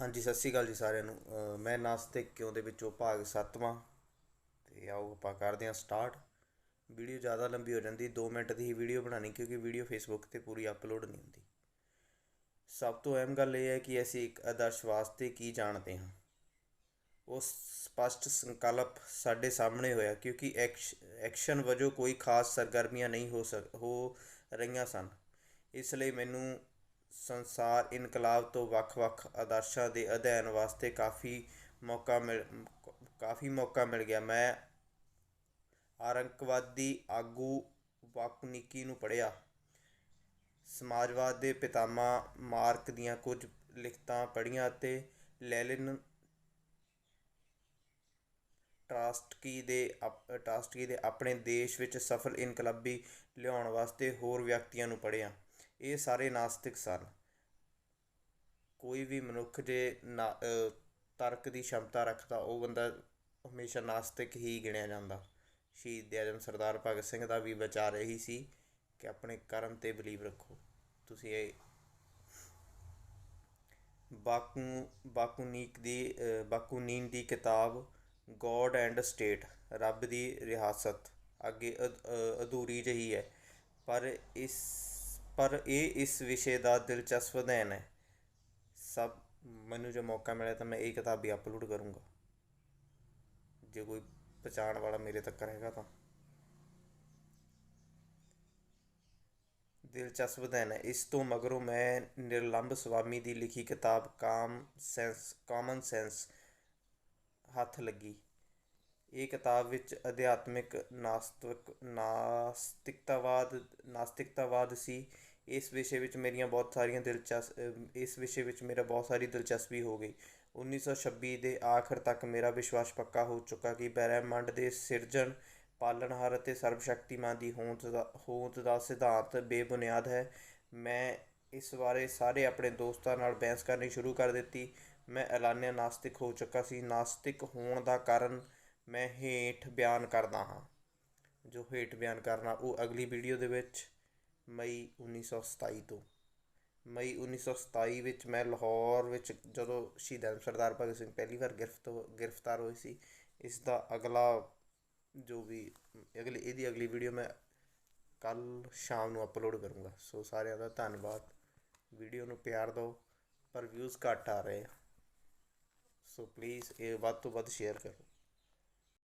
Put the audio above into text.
ਹਾਂਜੀ, ਸਤਿ ਸ਼੍ਰੀ ਅਕਾਲ ਜੀ ਸਾਰਿਆਂ ਨੂੰ। ਮੈਂ ਨਾਸਤਿਕ ਕਿਉਂ ਦੇ ਵਿੱਚੋਂ ਭਾਗ 7ਵਾਂ ਤੇ ਆਓ ਆਪਾਂ ਕਰਦੇ ਹਾਂ ਸਟਾਰਟ ਵੀਡੀਓ ਜ਼ਿਆਦਾ ਲੰਬੀ ਹੋ ਜਾਂਦੀ 2 ਮਿੰਟ ਦੀ ਹੀ ਵੀਡੀਓ ਬਣਾਣੀ ਕਿਉਂਕਿ ਵੀਡੀਓ ਫੇਸਬੁੱਕ ਤੇ ਪੂਰੀ ਅਪਲੋਡ ਨਹੀਂ ਹੁੰਦੀ। ਸਭ ਤੋਂ ਅਹਿਮ ਗੱਲ ਇਹ ਹੈ ਕਿ ਅਸੀਂ ਇੱਕ ਆਦਰਸ਼ ਵਾਸਤੇ ਕੀ ਜਾਣਦੇ ਹਾਂ। ਉਹ ਸਪਸ਼ਟ ਸੰਕਲਪ ਸਾਡੇ ਸਾਹਮਣੇ ਹੋਇਆ, ਕਿਉਂਕਿ ਐਕਸ਼, ਐਕਸ਼ਨ ਵਜੋਂ ਕੋਈ ਖਾਸ ਸਰਗਰਮੀਆਂ ਨਹੀਂ ਹੋ ਸਕ, ਹੋ ਰਹੀਆਂ ਸਨ। ਇਸ ਲਈ ਮੈਨੂੰ ਸੰਸਾਰ ਇਨਕਲਾਬ ਤੋਂ ਵੱਖ-ਵੱਖ ਆਦਰਸ਼ਾਂ ਦੇ ਅਧਿਐਨ ਵਾਸਤੇ ਕਾਫੀ ਮੌਕਾ ਮਿਲ, ਕਾਫੀ ਮੌਕਾ ਮਿਲ ਗਿਆ। ਮੈਂ ਆਰੰਕਵਾਦੀ ਆਗੂ ਵਾਕੁਨਿਕੀ ਨੂੰ ਪੜ੍ਹਿਆ। ਸਮਾਜਵਾਦ ਦੇ ਪਿਤਾਮਾ ਮਾਰਕ ਦੀਆਂ ਕੁਝ ਲਿਖਤਾਂ ਪੜ੍ਹੀਆਂ ਅਤੇ ਲੈਲਿਨ ਟਰਾਸਟਕੀ ਦੇ ਅਪ- ਟਰਾਸਟਕੀ ਦੇ ਆਪਣੇ ਦੇਸ਼ ਵਿੱਚ ਸਫਲ ਇਨਕਲਾਬੀ ਲਿਆਉਣ ਵਾਸਤੇ ਹੋਰ ਵਿਅਕਤੀਆਂ ਨੂੰ ਪੜ੍ਹਿਆ। ਇਹ ਸਾਰੇ ਨਾਸਤਿਕ ਸਨ। ਕੋਈ ਵੀ ਮਨੁੱਖ ਜੇ ਨਾ ਤਰਕ ਦੀ ਸ਼ਮਤਾ ਰੱਖਦਾ ਉਹ ਬੰਦਾ ਹਮੇਸ਼ਾ ਨਾਸਤਿਕ ਹੀ ਗਿਣਿਆ ਜਾਂਦਾ। ਸ਼ਹੀਦ ਆਜਮ ਸਰਦਾਰ ਭਗਤ ਸਿੰਘ ਦਾ ਵੀ ਵਿਚਾਰ ਇਹੀ ਸੀ ਕਿ ਆਪਣੇ ਕਰਮ ਤੇ ਬਲੀਵ ਰੱਖੋ। ਤੁਸੀਂ ਇਹ ਬਾਕੂ ਬਾਕੂਨੀਕ ਦੀ ਅ, ਬਾਕੂਨੀਨ ਦੀ ਕਿਤਾਬ ਗੋਡ ਐਂਡ ਸਟੇਟ ਰੱਬ ਦੀ ਰਿਹਾਸਤ ਅੱਗੇ ਅਧੂਰੀ ਜਿਹੀ ਹੈ। ਪਰ ਇਸ ਪਰ ਇਹ ਇਸ ਵਿਸ਼ੇ ਦਾ ਦਿਲਚਸਪ ਅਧਿਐਨ ਹੈ। ਸਭ, ਮੈਨੂੰ ਜੇ ਮੌਕਾ ਮਿਲਿਆ ਤਾਂ ਮੈਂ ਇਹ ਕਿਤਾਬ ਵੀ ਅਪਲੋਡ ਕਰੂੰਗਾ। ਜੇ ਕੋਈ ਪਛਾਣ ਵਾਲਾ ਮੇਰੇ ਤੱਕ ਰਹੇਗਾ ਤਾਂ। ਦਿਲਚਸਪ ਅਧਿਐਨ ਹੈ। ਇਸ ਤੋਂ ਮਗਰੋਂ ਮੈਂ ਨਿਰਲੰਬ ਸਵਾਮੀ ਦੀ ਲਿਖੀ ਕਿਤਾਬ ਕਾਮ ਸੈਂਸ ਕਾਮਨ ਸੈਂਸ ਹੱਥ ਲੱਗੀ। ਇਹ ਕਿਤਾਬ ਵਿੱਚ ਅਧਿਆਤਮਿਕ ਨਾਸਤਿਕ ਨਾਸਤਿਕਤਾਵਾਦ ਨਾਸਤਿਕਤਾਵਾਦ ਸੀ। ਇਸ ਵਿਸ਼ੇ ਵਿੱਚ ਮੇਰੀਆਂ ਬਹੁਤ ਸਾਰੀਆਂ ਦਿਲਚਸ ਇਸ ਵਿਸ਼ੇ ਵਿੱਚ ਮੇਰਾ ਬਹੁਤ ਸਾਰੀ ਦਿਲਚਸਪੀ ਹੋ ਗਈ। 1926 ਦੇ ਆਖਰ ਤੱਕ ਮੇਰਾ ਵਿਸ਼ਵਾਸ ਪੱਕਾ ਹੋ ਚੁੱਕਾ ਕਿ ਬ੍ਰਹਿਮੰਡ ਦੇ ਸਿਰਜਣ, ਪਾਲਣਹਾਰ ਅਤੇ ਸਰਬਸ਼ਕਤੀਮਾਨ ਦੀ ਹੋਂਦ ਦਾ ਹੋਂਦ ਦਾ ਸਿਧਾਂਤ ਬੇਬੁਨਿਆਦ ਹੈ। ਮੈਂ ਇਸ ਬਾਰੇ ਸਾਰੇ ਆਪਣੇ ਦੋਸਤਾਂ ਨਾਲ ਬਹਿਸ ਕਰਨੀ ਸ਼ੁਰੂ ਕਰ ਦਿੱਤੀ। ਮੈਂ ਐਲਾਨਿਆ ਨਾਸਤਿਕ ਹੋ ਚੁੱਕਾ ਸੀ। ਨਾਸਤਿਕ ਹੋਣ ਦਾ ਕਾਰਨ ਮੈਂ ਹੇਠ ਬਿਆਨ ਕਰਦਾ ਹਾਂ। ਜੋ ਹੇਠ ਬਿਆਨ ਕਰਨਾ, ਉਹ ਅਗਲੀ ਵੀਡੀਓ ਦੇ ਵਿੱਚ ਮਈ 1927 ਤੋਂ। ਮਈ 1927 ਵਿੱਚ ਮੈਂ ਲਾਹੌਰ ਵਿੱਚ ਜਦੋਂ ਸ਼ਹੀਦਾਂ ਸਰਦਾਰ ਭਗਤ ਸਿੰਘ ਪਹਿਲੀ ਵਾਰ ਗ੍ਰਿਫਤ ਗ੍ਰਿਫਤਾਰ ਹੋਏ ਸੀ, ਇਸ ਦਾ ਅਗਲਾ ਜੋ ਵੀ, ਅਗਲੀ, ਇਹਦੀ ਅਗਲੀ ਵੀਡੀਓ ਮੈਂ ਕੱਲ ਸ਼ਾਮ ਨੂੰ ਅਪਲੋਡ ਕਰੂੰਗਾ। ਸੋ ਸਾਰਿਆਂ ਦਾ ਧੰਨਵਾਦ। ਵੀਡੀਓ ਨੂੰ ਪਿਆਰ ਦਿਓ, ਪਰ ਵਿਊਜ਼ ਘੱਟ ਆ ਰਹੇ ਆ। ਸੋ ਪਲੀਜ਼ ਇਹ ਵੱਧ ਤੋਂ ਵੱਧ ਸ਼ੇਅਰ ਕਰੋ।